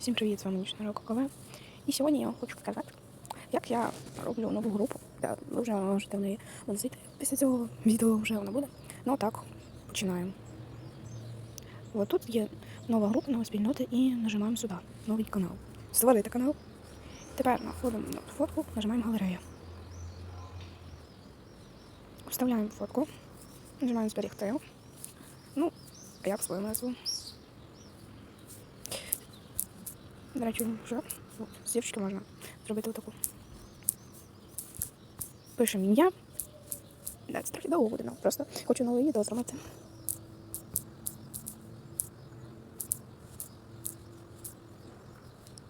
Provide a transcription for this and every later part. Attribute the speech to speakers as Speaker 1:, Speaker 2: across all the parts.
Speaker 1: Всім привіт, з вами Нічна Року КВ. І сьогодні я вам хочу показати, як я роблю нову групу. Ви вже можете в неї зайти. Після цього відео вже вона буде. Ну так, починаємо. От тут є нова група, нова спільнота і нажимаємо сюди. Новий канал. Створити канал. Тепер находимо на фотку, нажимаємо галерея. Вставляємо фотку, нажимаємо зберегти. Ну, як свою назву? До речі, вже з дівчинки можна зробити отаку. Пишемо ім'я. Да, це трохи довго буде, ну, просто хочу нове відео зробити.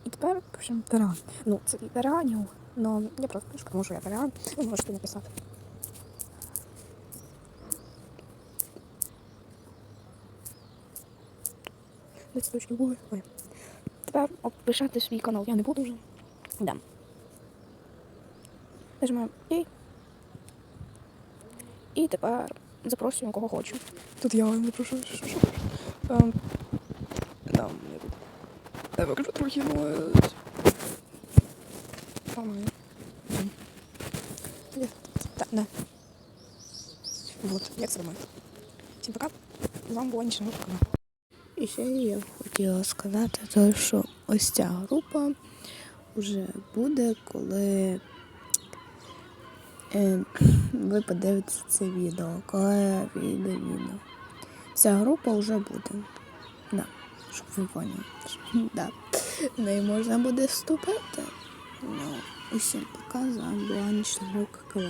Speaker 1: І тепер пишемо Таран. Ну, це Таранів, але я просто пишу, тому що я Таран, ви можете написати. Де точки були? Ой. Тепер опишати свій канал я не буду вже. Да. Нажимаємо «Ей». І тепер запрошуємо кого хочу. Тут я вам? Ем, да, я тут. Я покажу трохи, е, Нормально. Так, да. Вот, як це робити. Всім пока. З вами була Нічна Рука.
Speaker 2: І ще я хотіла сказати, те, що ось ця група вже буде, коли е, ви подивитеся це відео, коли вийде відео. Ця група вже буде. Да, щоб ви поняли. Да. В неї можна буде вступити. Ну, усім пока, з була Нічна Рука.